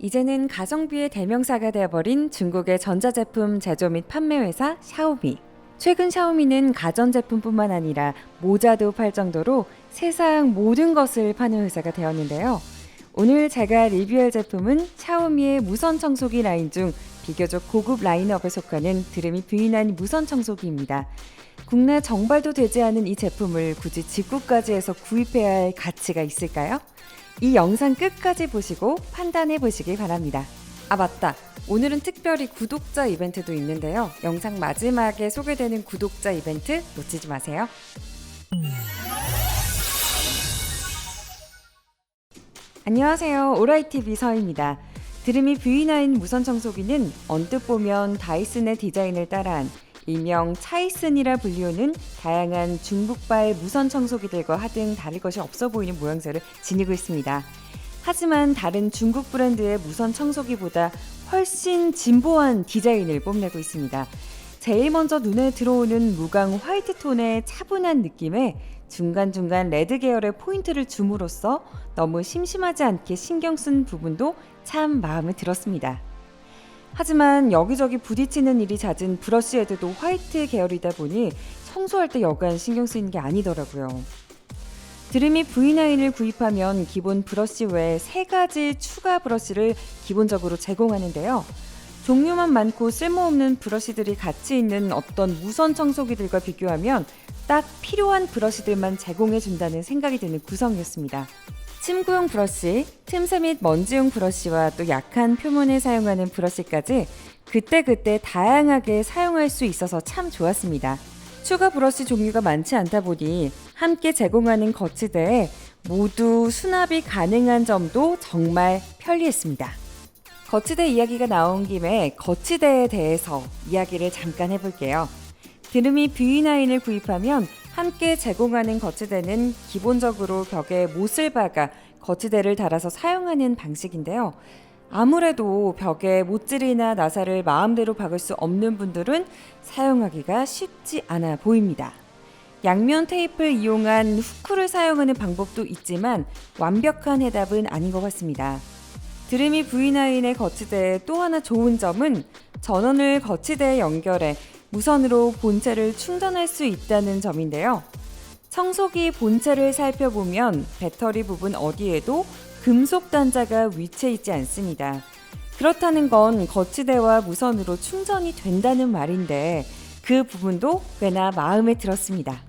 이제는 가성비의 대명사가 되어버린 중국의 전자제품 제조 및 판매 회사 샤오미. 최근 샤오미는 가전제품뿐만 아니라 모자도 팔 정도로 세상 모든 것을 파는 회사가 되었는데요. 오늘 제가 리뷰할 제품은 샤오미의 무선 청소기 라인 중 비교적 고급 라인업에 속하는 드레미 V9 무선 청소기입니다. 국내 정발도 되지 않은 이 제품을 굳이 직구까지 해서 구입해야 할 가치가 있을까요? 이 영상 끝까지 보시고 판단해 보시기 바랍니다. 아, 맞다. 오늘은 특별히 구독자 이벤트도 있는데요. 영상 마지막에 소개되는 구독자 이벤트 놓치지 마세요. 안녕하세요. 오라이TV 서입니다. 드림이 V9 무선 청소기는 언뜻 보면 다이슨의 디자인을 따라한 일명 차이슨이라 불리우는 다양한 중국발 무선 청소기들과 하등 다를 것이 없어 보이는 모양새를 지니고 있습니다. 하지만 다른 중국 브랜드의 무선 청소기보다 훨씬 진보한 디자인을 뽐내고 있습니다. 제일 먼저 눈에 들어오는 무광 화이트 톤의 차분한 느낌에 중간중간 레드 계열의 포인트를 줌으로써 너무 심심하지 않게 신경 쓴 부분도 참 마음에 들었습니다. 하지만 여기저기 부딪히는 일이 잦은 브러쉬 헤드도 화이트 계열이다 보니 청소할 때 여간 신경 쓰이는 게 아니더라고요. 드림이 V9을 구입하면 기본 브러쉬 외에 세 가지 추가 브러쉬를 기본적으로 제공하는데요. 종류만 많고 쓸모없는 브러쉬들이 같이 있는 어떤 무선 청소기들과 비교하면 딱 필요한 브러쉬들만 제공해 준다는 생각이 드는 구성이었습니다. 침구용 브러쉬, 틈새 및 먼지용 브러쉬와 또 약한 표면에 사용하는 브러쉬까지 그때그때 다양하게 사용할 수 있어서 참 좋았습니다. 추가 브러쉬 종류가 많지 않다 보니 함께 제공하는 거치대에 모두 수납이 가능한 점도 정말 편리했습니다. 거치대 이야기가 나온 김에 거치대에 대해서 이야기를 잠깐 해볼게요. 드름이 V9을 구입하면 함께 제공하는 거치대는 기본적으로 벽에 못을 박아 거치대를 달아서 사용하는 방식인데요. 아무래도 벽에 못질이나 나사를 마음대로 박을 수 없는 분들은 사용하기가 쉽지 않아 보입니다. 양면 테이프를 이용한 후크를 사용하는 방법도 있지만 완벽한 해답은 아닌 것 같습니다. 드림이 V9의 거치대의 또 하나 좋은 점은 전원을 거치대에 연결해 무선으로 본체를 충전할 수 있다는 점인데요. 청소기 본체를 살펴보면 배터리 부분 어디에도 금속 단자가 위치해 있지 않습니다. 그렇다는 건 거치대와 무선으로 충전이 된다는 말인데 그 부분도 꽤나 마음에 들었습니다.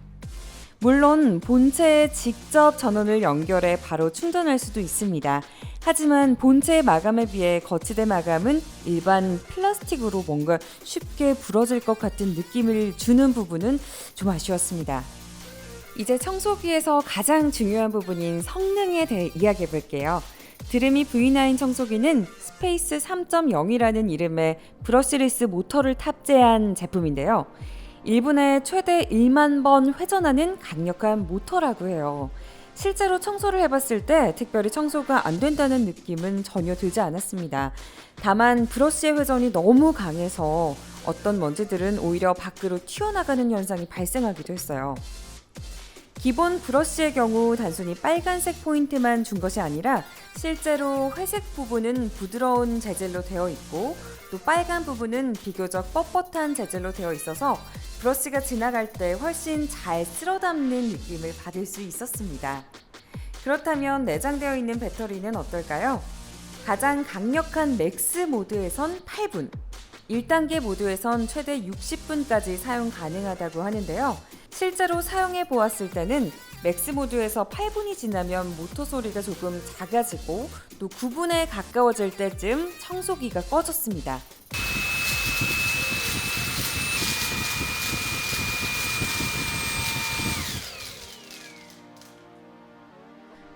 물론 본체에 직접 전원을 연결해 바로 충전할 수도 있습니다. 하지만 본체의 마감에 비해 거치대 마감은 일반 플라스틱으로 뭔가 쉽게 부러질 것 같은 느낌을 주는 부분은 좀 아쉬웠습니다. 이제 청소기에서 가장 중요한 부분인 성능에 대해 이야기해 볼게요. 드림이 V9 청소기는 스페이스 3.0이라는 이름의 브러시리스 모터를 탑재한 제품인데요. 1분에 최대 1만 번 회전하는 강력한 모터라고 해요. 실제로 청소를 해봤을 때 특별히 청소가 안 된다는 느낌은 전혀 들지 않았습니다. 다만 브러쉬의 회전이 너무 강해서 어떤 먼지들은 오히려 밖으로 튀어나가는 현상이 발생하기도 했어요. 기본 브러쉬의 경우 단순히 빨간색 포인트만 준 것이 아니라 실제로 회색 부분은 부드러운 재질로 되어 있고 또 빨간 부분은 비교적 뻣뻣한 재질로 되어 있어서 브러쉬가 지나갈 때 훨씬 잘 쓸어 담는 느낌을 받을 수 있었습니다. 그렇다면 내장되어 있는 배터리는 어떨까요? 가장 강력한 맥스 모드에선 8분, 1단계 모드에선 최대 60분까지 사용 가능하다고 하는데요. 실제로 사용해 보았을 때는 맥스 모드에서 8분이 지나면 모터 소리가 조금 작아지고 또 9분에 가까워질 때쯤 청소기가 꺼졌습니다.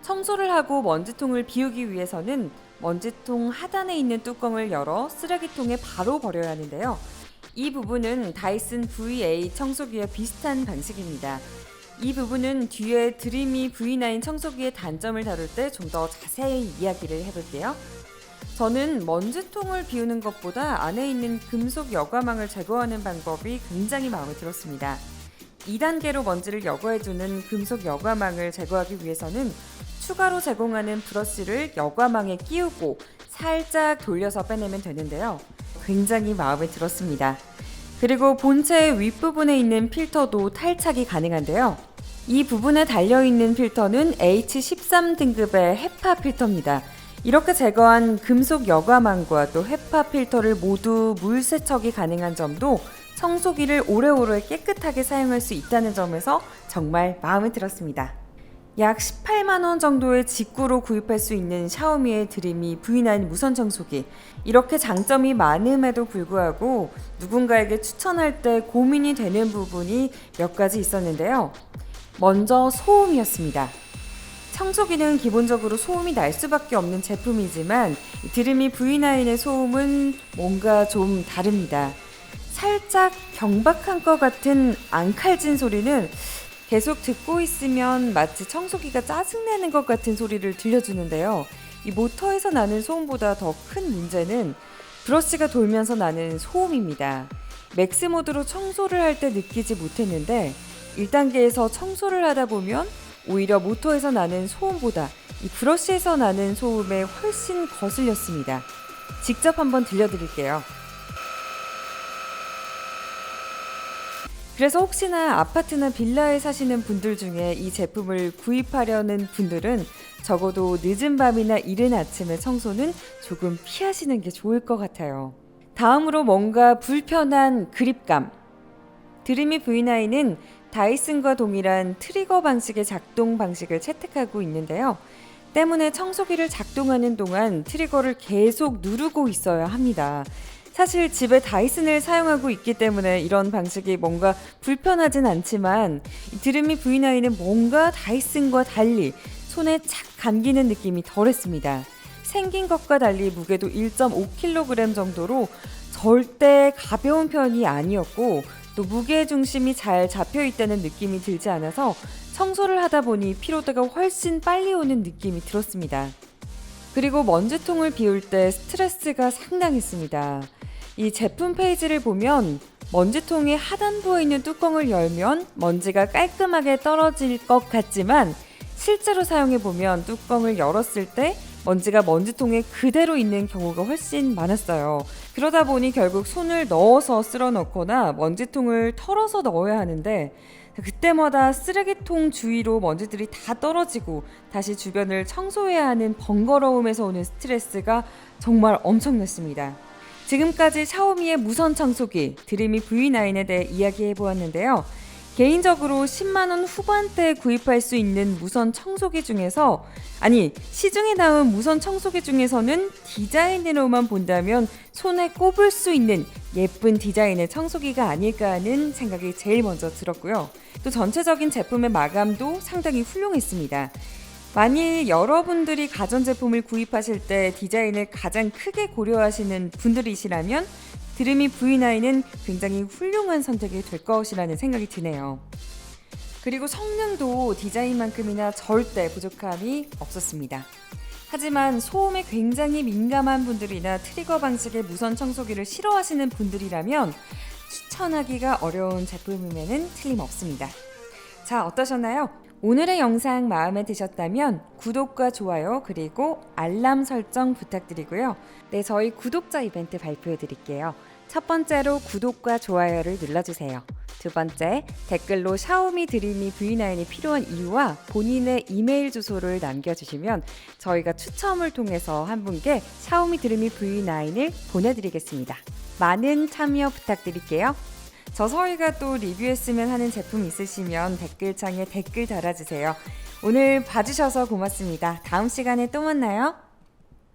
청소를 하고 먼지통을 비우기 위해서는 먼지통 하단에 있는 뚜껑을 열어 쓰레기통에 바로 버려야 하는데요. 이 부분은 다이슨 VA 청소기와 비슷한 방식입니다. 이 부분은 뒤에 드림이 V9 청소기의 단점을 다룰 때 좀 더 자세히 이야기를 해볼게요. 저는 먼지통을 비우는 것보다 안에 있는 금속 여과망을 제거하는 방법이 굉장히 마음에 들었습니다. 2단계로 먼지를 여과해주는 금속 여과망을 제거하기 위해서는 추가로 제공하는 브러쉬를 여과망에 끼우고 살짝 돌려서 빼내면 되는데요. 굉장히 마음에 들었습니다. 그리고 본체 윗부분에 있는 필터도 탈착이 가능한데요. 이 부분에 달려있는 필터는 H13 등급의 헤파 필터입니다. 이렇게 제거한 금속 여과망과 또 헤파 필터를 모두 물 세척이 가능한 점도 청소기를 오래오래 깨끗하게 사용할 수 있다는 점에서 정말 마음에 들었습니다. 약 18만 원 정도의 직구로 구입할 수 있는 샤오미의 드림이 V9 무선 청소기. 이렇게 장점이 많음에도 불구하고 누군가에게 추천할 때 고민이 되는 부분이 몇 가지 있었는데요. 먼저 소음이었습니다. 청소기는 기본적으로 소음이 날 수밖에 없는 제품이지만 이 드림이 V9의 소음은 뭔가 좀 다릅니다. 살짝 경박한 것 같은 앙칼진 소리는 계속 듣고 있으면 마치 청소기가 짜증내는 것 같은 소리를 들려주는데요. 이 모터에서 나는 소음보다 더 큰 문제는 브러쉬가 돌면서 나는 소음입니다. 맥스 모드로 청소를 할 때 느끼지 못했는데 1단계에서 청소를 하다 보면 오히려 모터에서 나는 소음보다 이 브러쉬에서 나는 소음에 훨씬 거슬렸습니다. 직접 한번 들려드릴게요. 그래서 혹시나 아파트나 빌라에 사시는 분들 중에 이 제품을 구입하려는 분들은 적어도 늦은 밤이나 이른 아침에 청소는 조금 피하시는 게 좋을 것 같아요. 다음으로 뭔가 불편한 그립감. 드림이 V9은 다이슨과 동일한 트리거 방식의 작동 방식을 채택하고 있는데요. 때문에 청소기를 작동하는 동안 트리거를 계속 누르고 있어야 합니다. 사실 집에 다이슨을 사용하고 있기 때문에 이런 방식이 뭔가 불편하진 않지만 이 드림이 V9은 뭔가 다이슨과 달리 손에 착 감기는 느낌이 덜했습니다. 생긴 것과 달리 무게도 1.5kg 정도로 절대 가벼운 편이 아니었고 또 무게 중심이 잘 잡혀 있다는 느낌이 들지 않아서 청소를 하다 보니 피로도가 훨씬 빨리 오는 느낌이 들었습니다. 그리고 먼지통을 비울 때 스트레스가 상당했습니다. 이 제품 페이지를 보면 먼지통의 하단부에 있는 뚜껑을 열면 먼지가 깔끔하게 떨어질 것 같지만 실제로 사용해 보면 뚜껑을 열었을 때 먼지가 먼지통에 그대로 있는 경우가 훨씬 많았어요. 그러다 보니 결국 손을 넣어서 쓸어 넣거나 먼지통을 털어서 넣어야 하는데 그때마다 쓰레기통 주위로 먼지들이 다 떨어지고 다시 주변을 청소해야 하는 번거로움에서 오는 스트레스가 정말 엄청났습니다. 지금까지 샤오미의 무선 청소기 드림이 V9에 대해 이야기해 보았는데요. 개인적으로 10만원 후반대에 구입할 수 있는 무선 청소기 중에서, 아니, 시중에 나온 무선 청소기 중에서는 디자인으로만 본다면 손에 꼽을 수 있는 예쁜 디자인의 청소기가 아닐까 하는 생각이 제일 먼저 들었고요. 또 전체적인 제품의 마감도 상당히 훌륭했습니다. 만일 여러분들이 가전제품을 구입하실 때 디자인을 가장 크게 고려하시는 분들이시라면 드림이 V9은 굉장히 훌륭한 선택이 될 것이라는 생각이 드네요. 그리고 성능도 디자인만큼이나 절대 부족함이 없었습니다. 하지만 소음에 굉장히 민감한 분들이나 트리거 방식의 무선 청소기를 싫어하시는 분들이라면 추천하기가 어려운 제품임에는 틀림없습니다. 자, 어떠셨나요? 오늘의 영상 마음에 드셨다면 구독과 좋아요 그리고 알람 설정 부탁드리고요. 네, 저희 구독자 이벤트 발표해 드릴게요. 첫 번째로 구독과 좋아요를 눌러주세요. 두 번째, 댓글로 샤오미 드리미 V9이 필요한 이유와 본인의 이메일 주소를 남겨주시면 저희가 추첨을 통해서 한 분께 샤오미 드리미 V9을 보내드리겠습니다. 많은 참여 부탁드릴게요. 저 서희가 또 리뷰했으면 하는 제품 있으시면 댓글창에 댓글 달아주세요. 오늘 봐주셔서 고맙습니다. 다음 시간에 또 만나요.